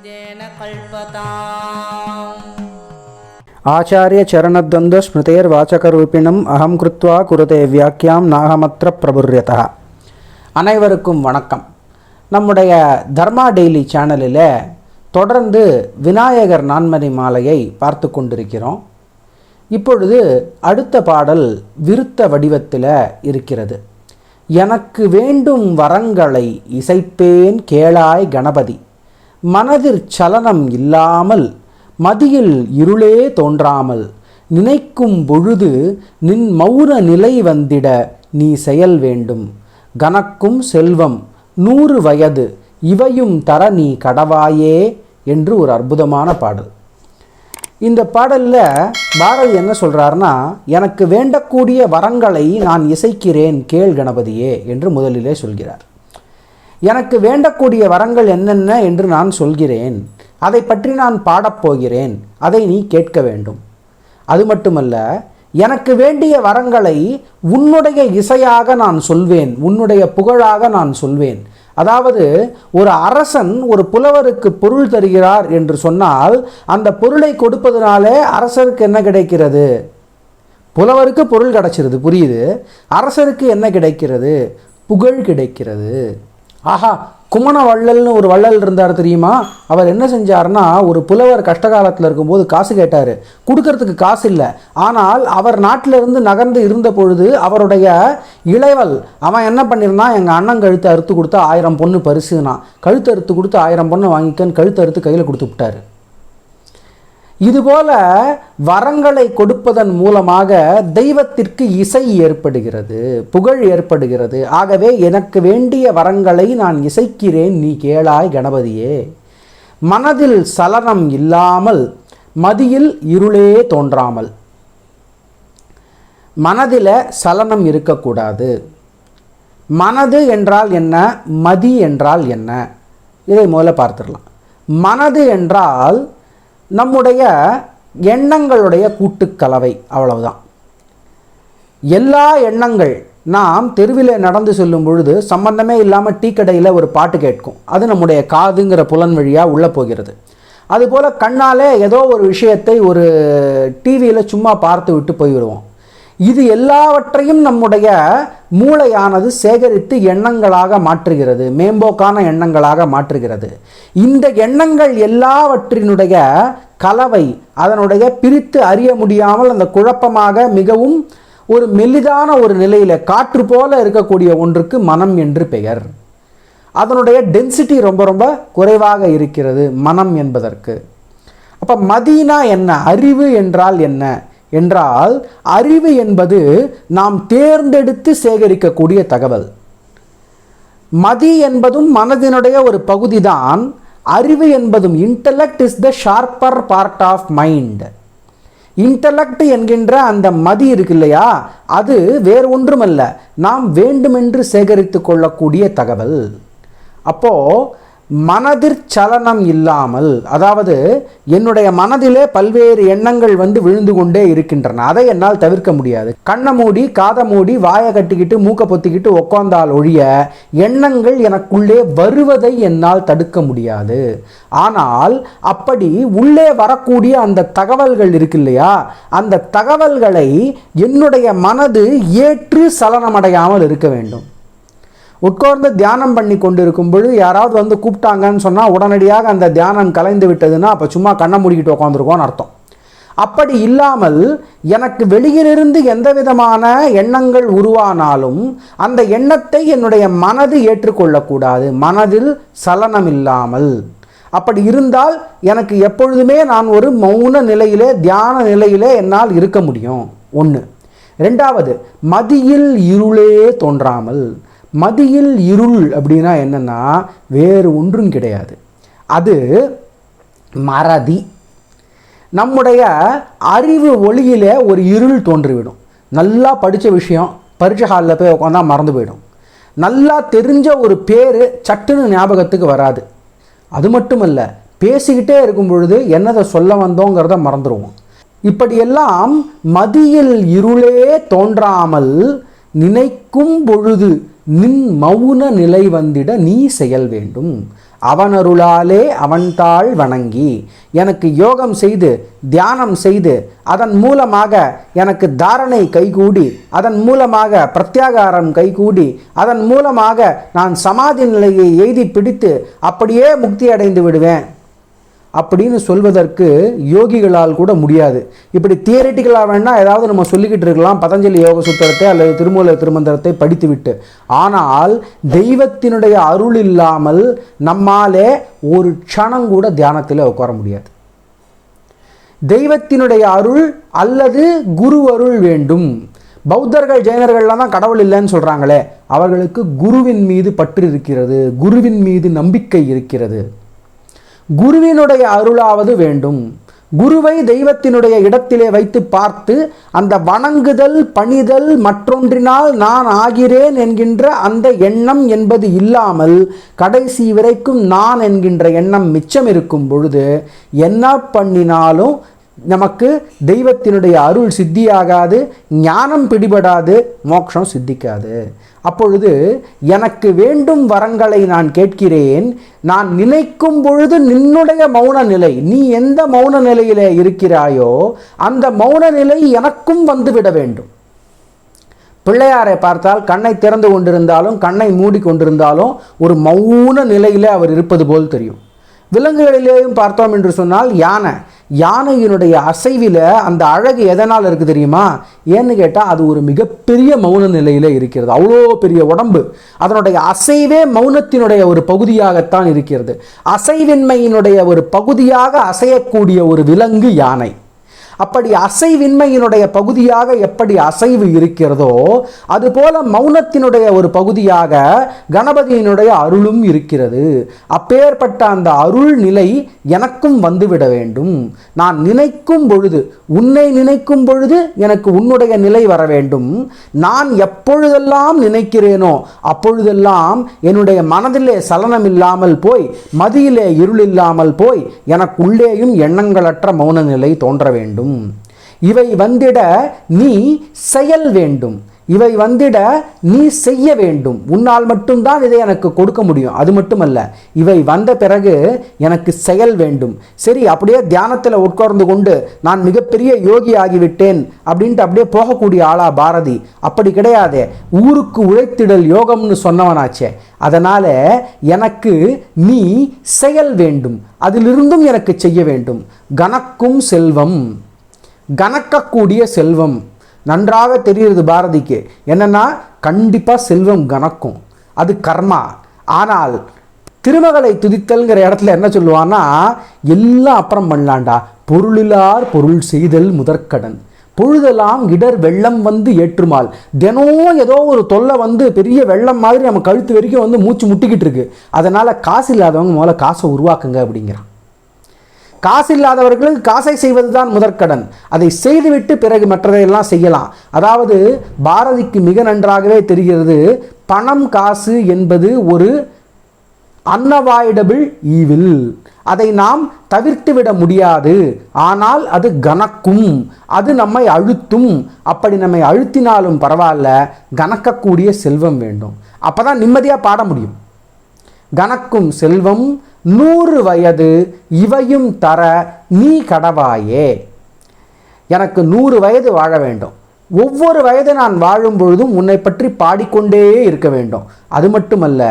येन कल्पताम् ஆச்சாரிய அகம் கிருத்வா குருதே வியாக்கியாம் நாகமத்திர பிரபுரியதா அனைவருக்கும் வணக்கம் நம்முடைய தர்மா டெய்லி சேனலில் தொடர்ந்து விநாயகர் நான்மணி மாலையை பார்த்து கொண்டிருக்கிறோம் இப்பொழுது அடுத்த பாடல் விருத்த வடிவத்தில் இருக்கிறது எனக்கு வேண்டும் வரங்களை இசைப்பேன் கேளாய் கணபதி மனதிற் சலனம் இல்லாமல் மதியில் இருளே தோன்றாமல் நினைக்கும் பொழுது நின் மௌன நிலை வந்திட நீ செயல் வேண்டும். கனக்கும் செல்வம் நூறு வயது இவையும் தர நீ கடவாயே என்று ஒரு அற்புதமான பாடல். இந்த பாடலில் பாரதி என்ன சொல்கிறாருன்னா எனக்கு வேண்டக்கூடிய வரங்களை நான் இசைக்கிறேன் கேள் கணபதியே என்று முதலிலே சொல்கிறார். எனக்கு வேண்டக்கூடிய வரங்கள் என்னென்ன என்று நான் சொல்கிறேன். அதை பற்றி நான் பாடப்போகிறேன் அதை நீ கேட்க வேண்டும். அது மட்டுமல்ல எனக்கு வேண்டிய வரங்களை உன்னுடைய இசையாக நான் சொல்வேன். உன்னுடைய புகழாக நான் சொல்வேன். அதாவது ஒரு அரசன் ஒரு புலவருக்கு பொருள் தருகிறார் என்று சொன்னால் அந்த பொருளை கொடுப்பதனாலே அரசருக்கு என்ன கிடைக்கிறது? புலவருக்கு பொருள் கிடைச்சிருது. புரியுது? அரசருக்கு என்ன கிடைக்கிறது? புகழ் கிடைக்கிறது. ஆஹா குமண வள்ளல்னு ஒரு வள்ளல் இருந்தார் தெரியுமா? அவர் என்ன செஞ்சார்னா ஒரு புலவர் கஷ்ட காலத்தில் இருக்கும்போது காசு கேட்டார். கொடுக்கறதுக்கு காசு இல்லை. ஆனால் அவர் நாட்டிலிருந்து நகர்ந்து இருந்த பொழுது அவருடைய இளைவல் அவன் என்ன பண்ணியிருந்தான் எங்கள் அண்ணன் கழுத்தை அறுத்து கொடுத்தா ஆயிரம் பொண்ணு பரிசுனா கழுத்து அறுத்து கொடுத்து ஆயிரம் பொண்ணு வாங்கிக்கன்னு கழுத்து அறுத்து கையில் கொடுத்து விட்டாரு. இதுபோல வரங்களை கொடுப்பதன் மூலமாக தெய்வத்திற்கு இசை ஏற்படுகிறது புகழ் ஏற்படுகிறது. ஆகவே எனக்கு வேண்டிய வரங்களை நான் இசைக்கிறேன் நீ கேளாய் கணபதியே. மனதில் சலனம் இல்லாமல் மதியில் இருளே தோன்றாமல். மனதில் சலனம் இருக்கக்கூடாது. மனது என்றால் என்ன? மதி என்றால் என்ன? இதை முதல்ல பார்த்துடலாம். மனது என்றால் நம்முடைய எண்ணங்களுடைய கூட்டுக்கலவை அவ்வளவுதான். எல்லா எண்ணங்கள் நாம் தெருவில் நடந்து செல்லும் பொழுது சம்பந்தமே இல்லாமல் டீ கடையில் ஒரு பாட்டு கேட்கும். அது நம்முடைய காதுங்கிற புலன் வழியாக உள்ளே போகிறது. அதுபோல் கண்ணாலே ஏதோ ஒரு விஷயத்தை ஒரு டிவியில் சும்மா பார்த்து விட்டு போய்விடுவோம். இது எல்லாவற்றையும் நம்முடைய மூளையானது சேகரித்து எண்ணங்களாக மாற்றுகிறது மேம்போக்கான எண்ணங்களாக மாற்றுகிறது. இந்த எண்ணங்கள் எல்லாவற்றினுடைய கலவை அதனுடைய பிரித்து அறிய முடியாமல் அந்த குழப்பமாக மிகவும் ஒரு மெலிதான ஒரு நிலையில் காற்று போல இருக்கக்கூடிய ஒன்றுக்கு மனம் என்று பெயர். அதனுடைய டென்சிட்டி ரொம்ப ரொம்ப குறைவாக இருக்கிறது மனம் என்பதற்கு. அப்போ மதீனா என்ன? அறிவு என்றால் என்ன? என்றால் அறிவு என்பது நாம் தேர்ந்தெடுத்து சேகரிக்கக்கூடிய தகவல். மதி என்பதும் மனதினுடைய ஒரு பகுதிதான். அறிவு என்பதும் intellect is the sharper part of mind intellect என்கின்ற அந்த மதி இருக்கு இல்லையா? அது வேறு ஒன்றுமல்ல. நாம் வேண்டுமென்று சேகரித்து கொள்ளக்கூடிய தகவல். அப்போ மனதிற் சலனம் இல்லாமல் அதாவது என்னுடைய மனதிலே பல்வேறு எண்ணங்கள் வந்து விழுந்து கொண்டே இருக்கின்றன. அதை என்னால் தவிர்க்க முடியாது. கண்ணை மூடி காதை மூடி வாயை கட்டிக்கிட்டு மூக்க பொத்திக்கிட்டு உட்காந்தால் ஒழிய எண்ணங்கள் எனக்குள்ளே வருவதை என்னால் தடுக்க முடியாது. ஆனால் அப்படி உள்ளே வரக்கூடிய அந்த தகவல்கள் இருக்கு இல்லையா? அந்த தகவல்களை என்னுடைய மனது ஏற்று சலனமடையாமல் இருக்க வேண்டும். உட்கார்ந்து தியானம் பண்ணி கொண்டிருக்கும் பொழுது யாராவது வந்து கூப்பிட்டாங்கன்னு சொன்னால் உடனடியாக அந்த தியானம் கலைந்து விட்டதுன்னா அப்போ சும்மா கண்ணை மூடிக்கிட்டு உட்காந்துருக்கோன்னு அர்த்தம். அப்படி இல்லாமல் எனக்கு வெளியிலிருந்து எந்த விதமான எண்ணங்கள் உருவானாலும் அந்த எண்ணத்தை என்னுடைய மனது ஏற்றுக்கொள்ளக்கூடாது. மனதில் சலனம் இல்லாமல் அப்படி இருந்தால் எனக்கு எப்பொழுதுமே நான் ஒரு மௌன நிலையிலே தியான நிலையிலே என்னால் இருக்க முடியும். ஒன்று ரெண்டாவது மதியில் இருளே தோன்றாமல். மதியில் இருள் அப்படின்னா என்னென்னா வேறு ஒன்றும் கிடையாது. அது மறதி. நம்முடைய அறிவு ஒளியில் ஒரு இருள் தோன்றிவிடும். நல்லா படித்த விஷயம் பரீட்சை ஹாலில் போய் உட்காந்தா மறந்து போயிடும். நல்லா தெரிஞ்ச ஒரு பேர் சட்டுன்னு ஞாபகத்துக்கு வராது. அது மட்டுமல்ல பேசிக்கிட்டே இருக்கும் பொழுது என்னதை சொல்ல வந்தோங்கிறத மறந்துடுவோம் இப்படியெல்லாம் மதியில் இருளே தோன்றாமல் நினைக்கும் பொழுது நின் மௌன நிலை வந்திட நீ செயல் வேண்டும். அவனருளாலே அவன்தாள் வணங்கி எனக்கு யோகம் செய்து தியானம் செய்து அதன் மூலமாக எனக்கு தாரணை கைகூடி அதன் மூலமாக பிரத்யாகாரம் கைகூடி அதன் மூலமாக நான் சமாதி நிலையை எய்தி பிடித்து அப்படியே முக்தி அடைந்து விடுவேன். அப்படின்னு சொல்வதற்கு யோகிகளால் கூட முடியாது. இப்படி தியரிட்டிக்கலாக வேணால் ஏதாவது நம்ம சொல்லிக்கிட்டு இருக்கலாம். பதஞ்சலி யோக சுத்திரத்தை அல்லது திருமூல திருமந்திரத்தை படித்துவிட்டு. ஆனால் தெய்வத்தினுடைய அருள் இல்லாமல் நம்மாலே ஒரு க்ஷணம் கூட தியானத்தில் உட்கார முடியாது. தெய்வத்தினுடைய அருள் அல்லது குரு அருள் வேண்டும். பௌத்தர்கள் ஜெயினர்கள்லாம் தான் கடவுள் இல்லைன்னு சொல்கிறாங்களே அவர்களுக்கு குருவின் மீது பற்று இருக்கிறது. குருவின் மீது நம்பிக்கை இருக்கிறது. குருவினுடைய அருளாவது வேண்டும். குருவை தெய்வத்தினுடைய இடத்திலே வைத்து பார்த்து அந்த வணங்குதல் பணிதல் மற்றொன்றினால் நான் ஆகிறேன் என்கின்ற அந்த எண்ணம் என்பது இல்லாமல் கடைசி வரைக்கும் நான் என்கின்ற எண்ணம் மிச்சம் இருக்கும் பொழுது என்ன பண்ணினாலும் நமக்கு தெய்வத்தினுடைய அருள் சித்தியாகாது ஞானம் பிடிபடாது மோட்சம் சித்திக்காது. அப்பொழுது எனக்கு வேண்டும் வரங்களை நான் கேட்கிறேன் நான் நினைக்கும் பொழுது நின்னுடைய மௌன நிலை நீ எந்த மௌன நிலையில் இருக்கிறாயோ அந்த மௌன நிலை எனக்கும் வந்துவிட வேண்டும். பிள்ளையாரை பார்த்தால் கண்ணை திறந்து கொண்டிருந்தாலும் கண்ணை மூடி கொண்டிருந்தாலும் ஒரு மௌன நிலையில் அவர் இருப்பது போல் தெரியும். விலங்குகளிலேயும் பார்த்தோம் என்று சொன்னால் யானை. யானையினுடைய அசைவில் அந்த அழகு எதனால் இருக்குது தெரியுமா? ஏன்னு கேட்டால் அது ஒரு மிகப்பெரிய மௌன நிலையில் இருக்கிறது. அவ்வளோ பெரிய உடம்பு. அதனுடைய அசைவே மௌனத்தினுடைய ஒரு பகுதியாகத்தான் இருக்கிறது. அசைவின்மையினுடைய ஒரு பகுதியாக அசையக்கூடிய ஒரு விலங்கு யானை. அப்படி அசைவின்மையினுடைய பகுதியாக எப்படி அசைவு இருக்கிறதோ அதுபோல மௌனத்தினுடைய ஒரு பகுதியாக கணபதியினுடைய அருளும் இருக்கிறது. அப்பேற்பட்ட அந்த அருள் நிலை எனக்கும் வந்துவிட வேண்டும். நான் நினைக்கும் பொழுது உன்னை நினைக்கும் பொழுது எனக்கு உன்னுடைய நிலை வர வேண்டும். நான் எப்பொழுதெல்லாம் நினைக்கிறேனோ அப்பொழுதெல்லாம் என்னுடைய மனதிலே சலனம் இல்லாமல் போய் மதியிலே இருள் இல்லாமல் போய் எனக்குள்ளேயும் எண்ணங்களற்ற மௌன நிலை தோன்ற வேண்டும். இவை வந்திட நீ செயல் வேண்டும். இவை வந்திட நீ செய்ய வேண்டும். உன்னால் மட்டும்தான் இதை எனக்கு கொடுக்க முடியும். அது மட்டுமல்ல இவை வந்த பிறகு எனக்கு செயல் வேண்டும். சரி அப்படியே தியானத்தில் உட்கார்ந்து கொண்டு நான் மிகப்பெரிய யோகி ஆகிவிட்டேன் அப்படின்ட்டு அப்படியே போகக்கூடிய ஆளா பாரதி. அப்படி கிடையாதே. ஊருக்கு உழைத்திடல் யோகம்னு சொன்னவனாச்சே. அதனால் எனக்கு நீ செயல் வேண்டும். அதிலிருந்தும் எனக்கு செய்ய வேண்டும். கணக்கும் செல்வம். கணக்கக்கூடிய செல்வம். நன்றாக தெரிகிறது பாரதிக்கு. என்னென்னா கண்டிப்பாக செல்வம் கணக்கும் அது கர்மா. ஆனால் திருமகளை துதித்தல்ங்கிற இடத்துல என்ன சொல்லுவான்னா எல்லாம் அப்புறம் பண்ணலாண்டா. பொருளிலார் பொருள் செய்தல் முதற்கடன். பொழுதெல்லாம் இடர் வெள்ளம் வந்து ஏற்றுமால். தினம் ஏதோ ஒரு தொல்லை வந்து பெரிய வெள்ளம் மாதிரி நம்ம கழுத்து வரைக்கும் வந்து மூச்சு முட்டிக்கிட்டு இருக்கு. அதனால் காசு இல்லாதவங்க முதல்ல காசை உருவாக்குங்க அப்படிங்கிறான். காசு இல்லாதவர்களுக்கு காசை செய்வதுதான் முதற்கடன் அதை செய்துவிட்டு பிறகு மற்றதையெல்லாம் செய்யலாம். அதாவது பாரதிக்கு மிக நன்றாகவே தெரிகிறது பணம் காசு என்பது ஒரு அன்னவாய்டபிள் ஈவில். அதை நாம் தவிர்த்து விட முடியாது. ஆனால் அது கனக்கும். அது நம்மை அழுத்தும். அப்படி நம்மை அழுத்தினாலும் பரவாயில்ல கணக்கக்கூடிய செல்வம் வேண்டும். அப்போ தான் நிம்மதியாக பாட முடியும். கணக்கும் செல்வம் நூறு வயது இவையும் தர நீ கடவாயே. எனக்கு நூறு வயது வாழ வேண்டும். ஒவ்வொரு வயது நான் வாழும் பொழுதும் உன்னை பற்றி பாடிக்கொண்டே இருக்க வேண்டும். அது மட்டுமல்ல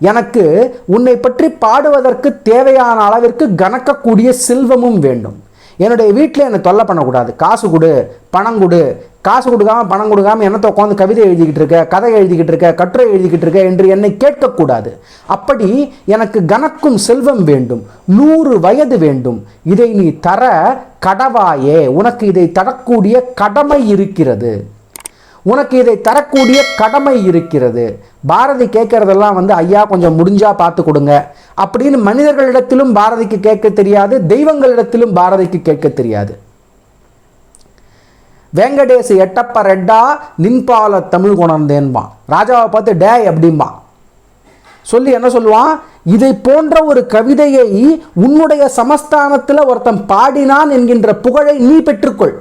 எனக்கு உன்னை பற்றி பாடுவதற்கு தேவையான அளவிற்கு கணக்கக்கூடிய செல்வமும் வேண்டும். என்னுடைய வீட்டில் என்னை தொல்லை பண்ணக்கூடாது. காசு கொடு பணம் கொடு காசு கொடுக்காம பணம் கொடுக்காம என்னத்தை உட்காந்து கவிதை எழுதிக்கிட்டு இருக்க கதை எழுதிக்கிட்டு இருக்க கட்டுரை எழுதிக்கிட்டு இருக்க என்று என்னை கேட்கக்கூடாது. அப்படி எனக்கு கணக்கும் செல்வம் வேண்டும் நூறு வயது வேண்டும். இதை நீ தர கடவாயே. உனக்கு இதை தரக்கூடிய கடமை இருக்கிறது. உனக்கு இதை தரக்கூடிய கடமை இருக்கிறது. பாரதி கேட்கறதெல்லாம் வந்து ஐயா கொஞ்சம் முடிஞ்சா பார்த்து கொடுங்க. அப்படின்னு மனிதர்களிடத்திலும் பாரதிக்கு கேட்க தெரியாது தெய்வங்களிடத்திலும் பாரதிக்கு கேட்க தெரியாது. வெங்கடேசு எட்டப்ப ரெட்டா நின்பால தமிழ் கொணர்ந்தேன்பான் ராஜாவை பார்த்து டேய் அப்படிம்பான் சொல்லி என்ன சொல்லுவான்? இதை போன்ற ஒரு கவிதையை உன்னுடைய சமஸ்தானத்தில் ஒருத்தன் பாடினான் என்கின்ற புகழை நீ பெற்றுக்கொள்.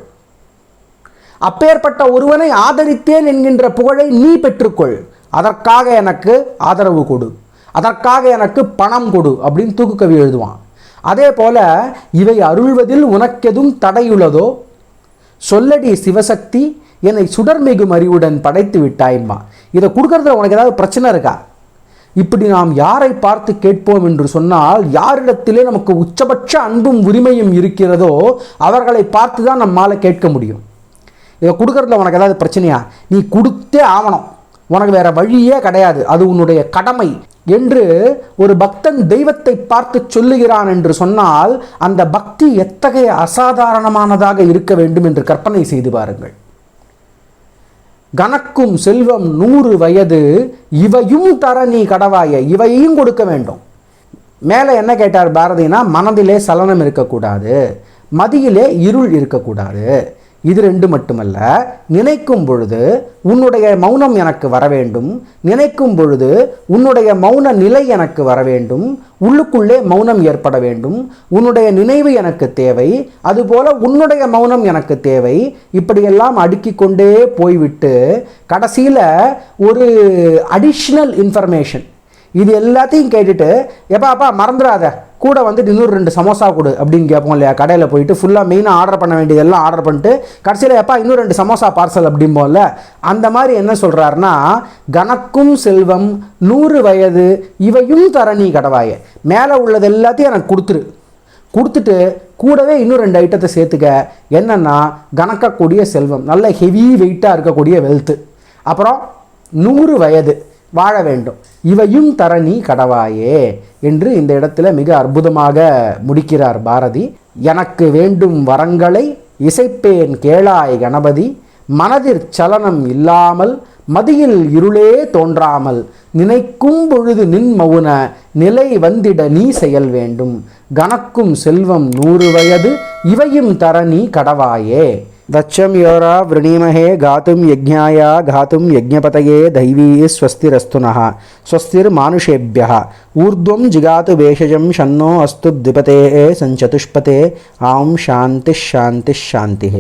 அப்பேற்பட்ட ஒருவனை ஆதரித்தேன் என்கின்ற புகழை நீ பெற்றுக்கொள். அதற்காக எனக்கு ஆதரவு கொடு. அதற்காக எனக்கு பணம் கொடு அப்படின்னு தூக்குக்கவி எழுதுவான். அதே போல இவை அருள்வதில் உனக்கெதும் தடையுள்ளதோ சொல்லடி சிவசக்தி என்னை சுடர்மிகும் அறிவுடன் படைத்து விட்டாயம்மா இதை கொடுக்கறதுல உனக்கு ஏதாவது பிரச்சனை இருக்கா? இப்படி நாம் யாரை பார்த்து கேட்போம் என்று சொன்னால் யாரிடத்திலே நமக்கு உச்சபட்ச அன்பும் உரிமையும் இருக்கிறதோ அவர்களை பார்த்து தான் நம்மால் கேட்க முடியும். இதை கொடுக்கறதுல உனக்கு ஏதாவது பிரச்சனையா? நீ கொடுத்தே ஆகணும் உனக்கு வேற வழியே கிடையாது. அது உன்னுடைய கடமை என்று ஒரு பக்தன் தெய்வத்தை பார்த்து சொல்லுகிறான் என்று சொன்னால் அந்த பக்தி எத்தகைய அசாதாரணமானதாக இருக்க வேண்டும் என்று கற்பனை செய்து பாருங்கள். கணக்கும் செல்வம் நூறு வயது இவையும் தர நீ கடவாய இவையும் கொடுக்க வேண்டும். மேலே என்ன கேட்டார் பாரதினா மனதிலே சலனம் இருக்கக்கூடாது மதியிலே இருள் இருக்கக்கூடாது. இது ரெண்டு மட்டுமல்ல. நினைக்கும் பொழுது உன்னுடைய மௌனம் எனக்கு வர வேண்டும். நினைக்கும் பொழுது உன்னுடைய மௌன நிலை எனக்கு வர வேண்டும். உள்ளுக்குள்ளே மௌனம் ஏற்பட வேண்டும். உன்னுடைய நினைவு எனக்கு தேவை. அதுபோல உன்னுடைய மௌனம் எனக்கு தேவை. இப்படியெல்லாம் அடுக்கி கொண்டே போய்விட்டு கடைசியில் ஒரு அடிஷ்னல் இன்ஃபர்மேஷன் இது எல்லாத்தையும் கேட்டுட்டு எப்பா அப்பா மறந்துடாத கூட வந்துட்டு இன்னொரு ரெண்டு சமோசா கொடு அப்படின்னு கேட்போம் இல்லையா? கடையில் போயிட்டு ஃபுல்லாக மெயினாக ஆர்டர் பண்ண வேண்டியதெல்லாம் ஆர்டர் பண்ணிட்டு கடைசியில் எப்பா இன்னும் ரெண்டு சமோசா பார்சல் அப்படிம்போம்ல? அந்த மாதிரி என்ன சொல்கிறாருன்னா கணக்கும் செல்வம் நூறு வயது இவையும் தரணி கடவாய. மேலே உள்ளது எல்லாத்தையும் எனக்கு கொடுத்துரு. கொடுத்துட்டு கூடவே இன்னும் ரெண்டு ஐட்டத்தை சேர்த்துக்க. என்னென்னா கணக்கக்கூடிய செல்வம். நல்ல ஹெவி வெயிட்டாக இருக்கக்கூடிய வெல்த்து அப்புறம் நூறு வயது. வாழ வேண்டும். இவையும் தரணி கடவாயே என்று இந்த இடத்துல மிக அற்புதமாக முடிக்கிறார் பாரதி. எனக்கு வேண்டும் வரங்களை இசைப்பேன் கேளாய் கணபதி. மனதிற் சலனம் இல்லாமல் மதியில் இருளே தோன்றாமல் நினைக்கும் பொழுது நின் மவுன நிலை வந்திட நீ செயல் வேண்டும். கணக்கும் செல்வம் நூறு வயது இவையும் தரணி கடவாயே. దచ్చం యోరా వృణీమహే ఘాతుం యజ్ఞాయ ఘాతుం యజ్ఞపతయే దైవీ స్వస్తిరస్తున స్వస్తిర్మానుషేభ్య ఊర్ధ్వం జిగాతు భేషజం షన్నో అస్తు ద్విపతే సంచతుష్పతే ఆం శాంతిశాంతిశాంతి